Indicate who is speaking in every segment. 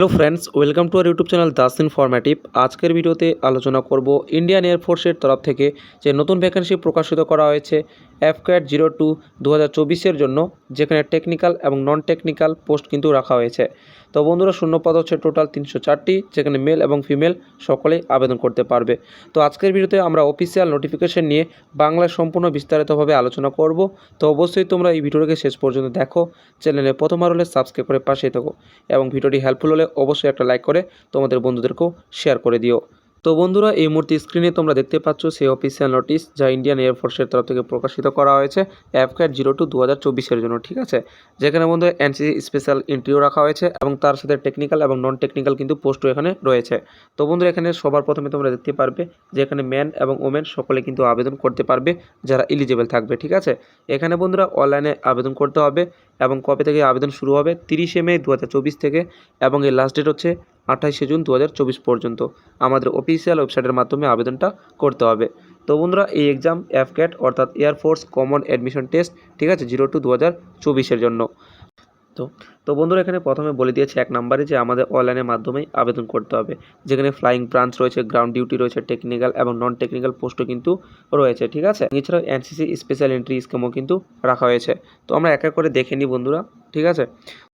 Speaker 1: Hello friends, welcome to our YouTube channel Das informative আজকের ভিডিওতে আলোচনা করব ইন্ডিয়ান এয়ারফোর্সের তরফ থেকে যে নতুন ভ্যাকেন্সি প্রকাশিত করা হয়েছে এফক্যাট জিরো টু দু জন্য, যেখানে টেকনিক্যাল এবং নন টেকনিক্যাল পোস্ট কিন্তু রাখা হয়েছে। তো বন্ধুরা শূন্যপদ হচ্ছে টোটাল তিনশো চারটি, যেখানে মেল এবং ফিমেল সকলেই আবেদন করতে পারবে। তো আজকের ভিডিওতে আমরা অফিসিয়াল নোটিফিকেশন নিয়ে বাংলায় সম্পূর্ণ বিস্তারিতভাবে আলোচনা করব। তো অবশ্যই তোমরা এই ভিডিওটাকে শেষ পর্যন্ত দেখো, চ্যানেলে প্রথমবার হলে সাবস্ক্রাইব করে পাশেই থাকো এবং ভিডিওটি হেল্পফুল হলে অবশ্যই একটা লাইক করে তোমাদের বন্ধুদেরকেও শেয়ার করে দিও। তো বন্ধুরা, এই মুহূর্তে স্ক্রিনে তোমরা দেখতে পাচ্ছ সেই অফিসিয়াল নোটিশ যা ইন্ডিয়ান এয়ারফোর্সের তরফ থেকে প্রকাশিত করা হয়েছে অ্যাপক্যাট জিরো টু দু হাজার জন্য, ঠিক আছে? যেখানে বন্ধু এনসিসি স্পেশাল এন্ট্রিও রাখা হয়েছে এবং তার সাথে টেকনিক্যাল এবং নন টেকনিক্যাল কিন্তু পোস্টও এখানে রয়েছে। তো বন্ধুরা, এখানে সবার প্রথমে তোমরা দেখতে পারবে যে এখানে ম্যান এবং ওমেন সকলে কিন্তু আবেদন করতে পারবে, যারা এলিজিবল থাকবে, ঠিক আছে? এখানে বন্ধুরা অনলাইনে আবেদন করতে হবে এবং কবে থেকে আবেদন শুরু হবে? তিরিশে মে দু হাজার চব্বিশ থেকে এবং এর লাস্ট ডেট হচ্ছে আঠাশে জুন দু হাজার চব্বিশ পর্যন্ত আমাদের অফিসিয়াল ওয়েবসাইটের মাধ্যমে আবেদনটা করতে হবে। তো বন্ধুরা, এই এক্সাম অ্যাফক্যাট অর্থাৎ এয়ারফোর্স কমন অ্যাডমিশন টেস্ট ঠিক আছে, জিরো টু দু হাজার জন্য। তো তো বন্ধুরা এখানে প্রথমে বলে দিয়েছে এক নম্বরে যে আমাদের অনলাইনের মাধ্যমেই আবেদন করতে হবে। যেখানে ফ্লাইং ব্রাঞ্চ রয়েছে গ্রাউন্ড ডিউটি রয়েছে টেকনিক্যাল এবং নন টেকনিক্যাল পোস্টও কিন্তু রয়েছে, ঠিক আছে? এছাড়াও এনসিসি স্পেশাল এন্ট্রি স্কিমও কিন্তু রাখা হয়েছে। তো আমরা এক এক করে দেখে নিই বন্ধুরা, ঠিক আছে?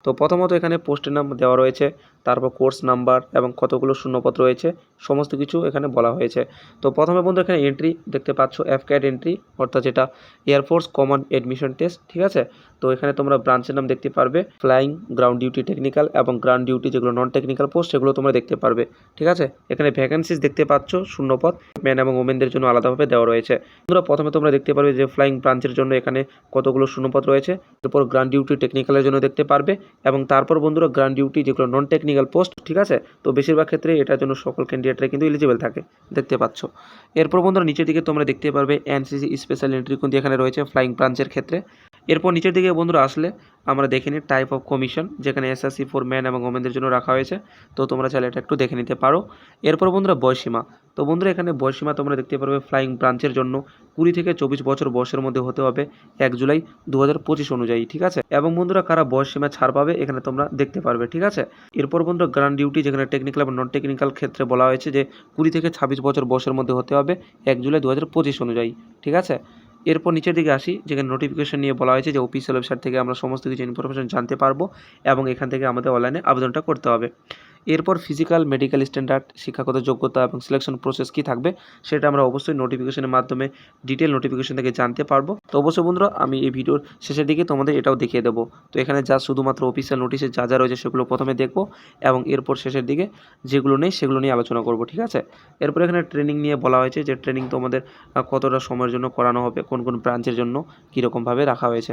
Speaker 1: তো প্রথমত এখানে পোস্টের নাম দেওয়া রয়েছে, তারপর কোর্স নাম্বার এবং কতগুলো শূন্যপত্র রয়েছে, সমস্ত কিছু এখানে বলা হয়েছে। তো প্রথমে বন্ধু এখানে এন্ট্রি দেখতে পাচ্ছ ক্যাড এন্ট্রি অর্থাৎ যেটা এয়ারফোর্স কমন এডমিশন টেস্ট ঠিক আছে? তো এখানে তোমরা ব্রাঞ্চের নাম দেখতে পারবে ফ্লাইং গ্রাউন্ড ডিউটি টেকনিক্যাল এবং গ্রাউন্ড ডিউটি যেগুলো নন টেকনিক্যাল পোস্ট সেগুলো তোমরা দেখতে পারবে। ঠিক আছে? এখানে ভ্যাকেন্সিস দেখতে পাচ্ছ শূন্যপদ ম্যান এবং ওমেনদের জন্য আলাদাভাবে দেওয়া রয়েছে। তোমরা প্রথমে তোমরা দেখতে পারবে যে ফ্লাইং ব্রাঞ্চের জন্য এখানে কতগুলো শূন্যপদ রয়েছে। এরপর গ্রাউন্ড ডিউটি টেকনিক্যালের জন্য দেখতে পারবে এবং তারপর বন্ধুরা গ্রাউন্ড ডিউটি যেগুলো নন টেকনিক্যাল পোস্ট ঠিক আছে? তো বেশিরভাগ ক্ষেত্রে এটার জন্য সকল ক্যান্ডিডেটরা কিন্তু এলিজিবল থাকে, দেখতে পাচ্ছ। এরপর বন্ধুরা নিচের দিকে তোমরা দেখতে পারবে এনসিসি স্পেশাল এন্ট্রি কিন্তু এখানে রয়েছে ফ্লাইং ব্রাঞ্চের ক্ষেত্রে। এরপর নিচের দিকে বন্ধুরা আসলে আমরা দেখে নিই টাইপ অফ কমিশন যেখানে এসএসসি ফর ম্যান এবং ওমেনদের জন্য রাখা হয়েছে। তো তোমরা চাইলে এটা একটু দেখে নিতে পারো। এরপর বন্ধুরা বয়সীমা। তো বন্ধুরা এখানে বয়সীমা তোমরা দেখতে পারবে ফ্লাইং ব্রাঞ্চের জন্য। কুড়ি থেকে চব্বিশ বছর বয়সের মধ্যে হতে হবে এক জুলাই দু হাজার পঁচিশ অনুযায়ী, ঠিক আছে? এবং বন্ধুরা কারা বয়সীমা ছাড় পাবে এখানে তোমরা দেখতে পারবে, ঠিক আছে? এরপর বন্ধুরা গ্রান্ড ডিউটি যেখানে টেকনিক্যাল এবং নন টেকনিক্যাল ক্ষেত্রে বলা হয়েছে যে কুড়ি থেকে ছাব্বিশ বছর বয়সের মধ্যে হতে হবে এক জুলাই দু হাজার পঁচিশ অনুযায়ী, ঠিক আছে? এরপর নিচের দিকে আসি, যেখানে নোটিফিকেশন নিয়ে বলা হয়েছে যে অফিসিয়াল ওয়েবসাইট থেকে আমরা সমস্ত কিছু ইনফরমেশন জানতে পারব এবং এখান থেকে আমাদের অনলাইনে আবেদনটা করতে হবে। এরপর ফিজিক্যাল মেডিকেল স্ট্যান্ডার্ড শিক্ষাগত যোগ্যতা এবং সিলেকশন প্রসেস কী থাকবে সেটা আমরা অবশ্যই নোটিফিকেশনের মাধ্যমে ডিটেল নোটিফিকেশন থেকে জানতে পারব। তো অবশ্যই বন্ধুরা, আমি এই ভিডিওর শেষের দিকে তোমাদের এটাও দেখিয়ে দেবো। তো এখানে যা শুধুমাত্র অফিসিয়াল নোটিশে যা যা রয়েছে সেগুলো প্রথমে দেখব এবং এরপর শেষের দিকে যেগুলো নেই সেগুলো নিয়ে আলোচনা করব, ঠিক আছে? এরপর এখানে ট্রেনিং নিয়ে বলা হয়েছে যে ট্রেনিং তোমাদের কতটা সময়ের জন্য করানো হবে, কোন কোন ব্রাঞ্চের জন্য কীরকমভাবে রাখা হয়েছে।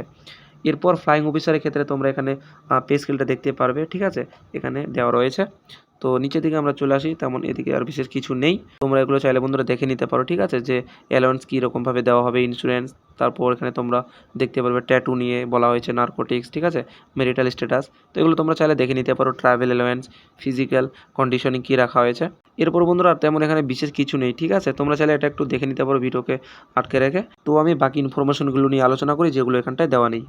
Speaker 1: এরপর ফ্লাইং অফিসারের ক্ষেত্রে তোমরা এখানে পে স্কেলটা দেখতে পারবে, ঠিক আছে? এখানে দেওয়া রয়েছে। তো নিচের দিকে আমরা চলে আসি, তেমন এদিকে আর বিশেষ কিছু নেই। তোমরা এগুলো চাইলে বন্ধুরা দেখে নিতে পারো, ঠিক আছে? যে অ্যালাউন্স কীরকমভাবে দেওয়া হবে ইন্স্যুরেন্স তারপর এখানে তোমরা দেখতে পারবে ট্যাটু নিয়ে বলা হয়েছে নার্কোটিক্স ঠিক আছে? মেরিটাল স্ট্যাটাস তো এগুলো তোমরা চাইলে দেখে নিতে পারো ট্রাভেল অ্যালাউন্স ফিজিক্যাল কন্ডিশনিং কী রাখা হয়েছে। এরপর বন্ধুরা আর তেমন এখানে বিশেষ কিছু নেই, ঠিক আছে? তোমরা চাইলে এটা একটু দেখে নিতে পারো ভিডিওকে আটকে রেখে। তো আমি বাকি ইনফরমেশনগুলো নিয়ে আলোচনা করি, যেগুলো এখানটায় দেওয়া নেই।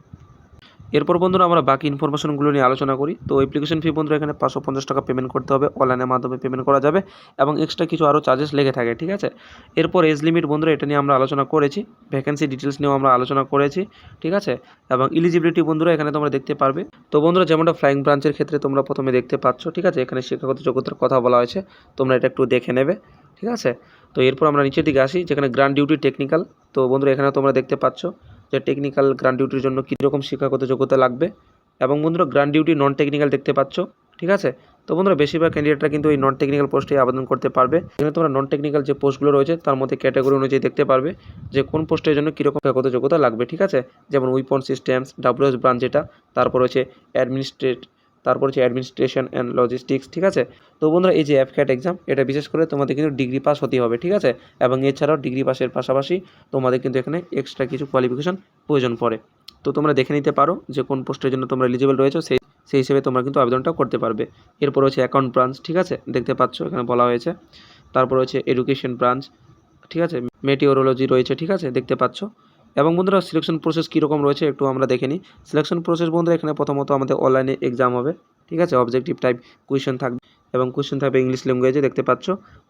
Speaker 1: এরপর বন্ধুরা আমরা বাকি ইনফরমেশনগুলো নিয়ে আলোচনা করি। তো অ্যাপ্লিকেশন ফি বন্ধুরা এখানে পাঁচশো পঞ্চাশ টাকা পেমেন্ট করতে হবে। অনলাইনের মাধ্যমে পেমেন্ট করা যাবে এবং এক্সট্রা কিছু আরও চার্জেস লেগে থাকে, ঠিক আছে? এরপর এজ লিমিট বন্ধুরা এটা নিয়ে আমরা আলোচনা করেছি। ভ্যাকেন্সি ডিটেলস নিয়েও আমরা আলোচনা করেছি, ঠিক আছে? এবং ইলিজিবিলিটি বন্ধুরা এখানে তোমরা দেখতে পারবে। তো বন্ধুরা যেমনটা ফ্লাইং ব্রাঞ্চের ক্ষেত্রে তোমরা প্রথমে দেখতে পাচ্ছ, ঠিক আছে? এখানে শিক্ষাগত যোগ্যতার কথা বলা হয়েছে। তোমরা এটা একটু দেখে নেবে, ঠিক আছে? তো এরপর আমরা নিচের দিকে আসি, যেখানে গ্রান্ড ডিউটি টেকনিক্যাল তো বন্ধুরা এখানে তোমরা দেখতে পাচ্ছ। যে টেকনিক্যাল গ্রান্ড ডিউটির জন্য কীরকম শিক্ষাগত যোগ্যতা লাগবে? এবং বন্ধুরা গ্রান্ড ডিউটি নন টেকনিক্যাল দেখতে পাচ্ছ, ঠিক আছে? তো বন্ধুরা, বেশিরভাগ ক্যান্ডিডেটরা কিন্তু এই নন টেকনিক্যাল পোস্টে আবেদন করতে পারবে। এখানে তোমরা নন টেকনিক্যাল যে পোস্টগুলো রয়েছে, তার মধ্যে ক্যাটাগরি অনুযায়ী দেখতে পারবে যে কোন পোস্টের জন্য কীরকম শিক্ষাগত যোগ্যতা লাগবে, ঠিক আছে? যেমন উইপন সিস্টেমস ডাব্লিউএস ব্রাঞ্চ যেটা, তারপর রয়েছে অ্যাডমিনিস্ট্রেট তারপর হচ্ছে অ্যাডমিনিস্ট্রেশন অ্যান্ড লজিস্টিক্স ঠিক আছে? তো বন্ধুরা, এই যে অ্যাপক্যাট এক্সাম এটা বিশেষ করে তোমাদের কিন্তু ডিগ্রি পাস হতে হবে, ঠিক আছে? এবং এছাড়াও ডিগ্রি পাসের পাশাপাশি তোমাদের কিন্তু এখানে এক্সট্রা কিছু কোয়ালিফিকেশন প্রয়োজন পড়ে। তো তোমরা দেখে নিতে পারো যে কোন পোস্টের জন্য তোমরা এলিজিবল রয়েছে, সেই সেই হিসেবে তোমরা কিন্তু আবেদনটা করতে পারবে। এরপর হচ্ছে অ্যাকাউন্ট ব্রাঞ্চ ঠিক আছে? দেখতে পাচ্ছ, এখানে বলা হয়েছে। তারপর হচ্ছে এডুকেশন ব্রাঞ্চ ঠিক আছে? মেটিওরোলজি রয়েছে, ঠিক আছে? দেখতে পাচ্ছ। এবং বন্ধুরা সিলেকশন প্রসেস কীরকম রয়েছে একটু আমরা দেখে নিই। সিলেকশন প্রসেস বন্ধুরা, এখানে প্রথমত আমাদের অনলাইনে এক্সাম হবে, ঠিক আছে? অবজেক্টিভ টাইপ কোয়েশ্চেন থাকবে এবং কোয়েশ্চেন থাকবে ইংলিশ ল্যাঙ্গুয়েজে দেখতে পাচ্ছ?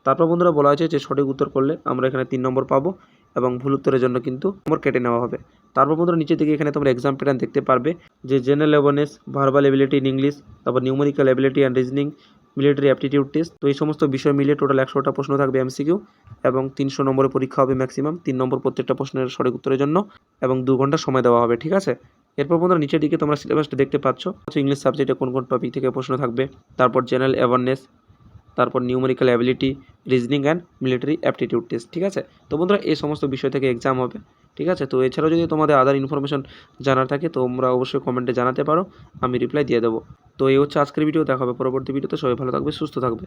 Speaker 1: তারপর বন্ধুরা, বলা হয়েছে যে সঠিক উত্তর করলে আমরা এখানে তিন নম্বর পাবো এবং ভুল উত্তরের জন্য কিন্তু নম্বর কেটে নেওয়া হবে। তারপর বন্ধুরা, নিচের দিকে এখানে তোমরা এক্সাম প্যাটার্ন দেখতে পারবে যে general awareness verbal ability in English তারপর numerical ability and reasoning military aptitude test তো এই সমস্ত বিষয় মিলিয়ে টোটাল একশোটা প্রশ্ন থাকবে এমসিকিউ এবং তিনশো নম্বরের পরীক্ষা হবে ম্যাক্সিমাম তিন নম্বর প্রত্যেকটা প্রশ্নের সঠিক উত্তরের জন্য এবং দু ঘণ্টা সময় দেওয়া হবে, ঠিক আছে? এরপর বন্ধুরা নিচের দিকে তোমরা সিলেবাসটা দেখতে পাচ্ছ ইংলিশ সাবজেক্টে কোন কোন টপিক থেকে প্রশ্ন থাকবে, তারপর জেনারেল অ্যাওয়ারনেস তারপর numerical ability reasoning and military aptitude test ঠিক আছে? তো বন্ধুরা এই সমস্ত বিষয় থেকে এক্সাম হবে ঠিক আছে? তো এছাড়াও যদি তোমাদের আদার ইনফরমেশন জানার থাকে, তোমরা অবশ্যই কমেন্টে জানাতে পারো, আমি রিপ্লাই দিয়ে দেবো। তো এই হচ্ছে আজকের ভিডিও দেখা হবে পরবর্তী ভিডিওতে সবাই ভালো থাকবে, সুস্থ থাকবে।